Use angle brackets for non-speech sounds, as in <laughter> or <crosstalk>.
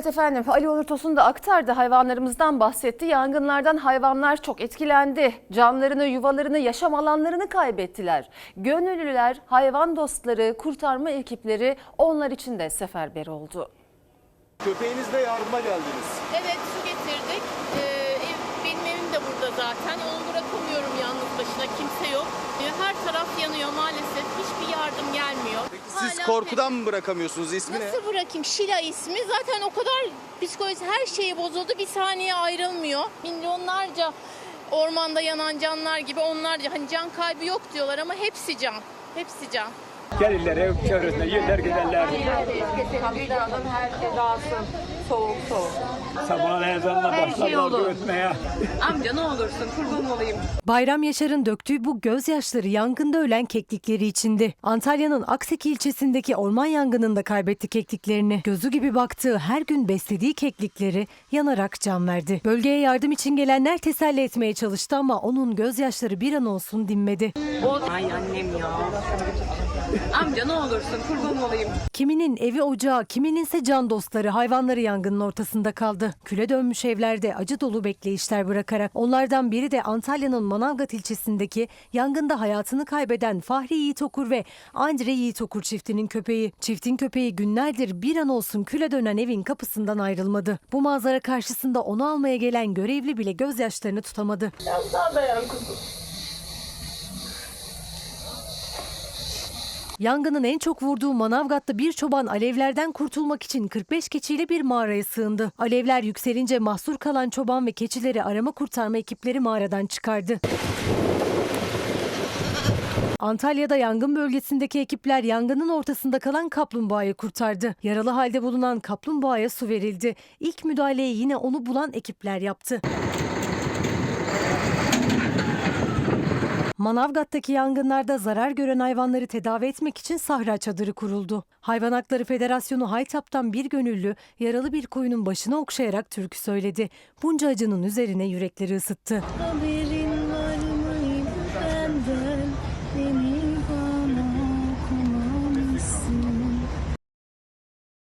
Evet efendim Ali Onur Tosun da aktardı hayvanlarımızdan bahsetti. Yangınlardan hayvanlar çok etkilendi. Canlarını, yuvalarını, yaşam alanlarını kaybettiler. Gönüllüler, hayvan dostları, kurtarma ekipleri onlar için de seferber oldu. Köpeğinizle yardıma geldiniz. Evet su getirdik. Ee, ev, benim evim de burada zaten. Onu bırakamıyorum yalnız başına. Kimse yok. Ee, her taraf yanıyor maalesef. Hiçbir yardım gelmiyor. Siz Hala korkudan mı bırakamıyorsunuz? İsmi ne? Nasıl bırakayım? Şila ismi. Zaten o kadar psikolojisi her şeyi bozuldu. Bir saniye ayrılmıyor. Milyonlarca ormanda yanan canlar gibi onlarca hani can kaybı yok diyorlar ama hepsi can. Hepsi can. Gelirler ev çevresinde yerler giderler. Kapıdan herkes alsın. Soğuk soğuk. Sabahın ezanına Her şey başlarlar olur. ötmeye. <laughs> Amca ne olursun kurban olayım. Bayram Yaşar'ın döktüğü bu gözyaşları yangında ölen keklikleri içindi. Antalya'nın Akseki ilçesindeki orman yangınında kaybetti kekliklerini. Gözü gibi baktığı her gün beslediği keklikleri yanarak can verdi. Bölgeye yardım için gelenler teselli etmeye çalıştı ama onun gözyaşları bir an olsun dinmedi. Ay annem ya. Amca ne olursun kurban olayım. Kiminin evi ocağı, kimininse can dostları hayvanları yangının ortasında kaldı. Küle dönmüş evlerde acı dolu bekleyişler bırakarak onlardan biri de Antalya'nın Manavgat ilçesindeki yangında hayatını kaybeden Fahri Yiğit Okur ve Andre Yiğit Okur çiftinin köpeği. Çiftin köpeği günlerdir bir an olsun küle dönen evin kapısından ayrılmadı. Bu manzara karşısında onu almaya gelen görevli bile gözyaşlarını tutamadı. Yangının en çok vurduğu Manavgat'ta bir çoban alevlerden kurtulmak için 45 keçiyle bir mağaraya sığındı. Alevler yükselince mahsur kalan çoban ve keçileri arama kurtarma ekipleri mağaradan çıkardı. Antalya'da yangın bölgesindeki ekipler yangının ortasında kalan kaplumbağayı kurtardı. Yaralı halde bulunan kaplumbağaya su verildi. İlk müdahaleyi yine onu bulan ekipler yaptı. Manavgat'taki yangınlarda zarar gören hayvanları tedavi etmek için sahra çadırı kuruldu. Hayvan Hakları Federasyonu Haytap'tan bir gönüllü yaralı bir koyunun başına okşayarak türkü söyledi. Bunca acının üzerine yürekleri ısıttı. Haberin var mı benden, benim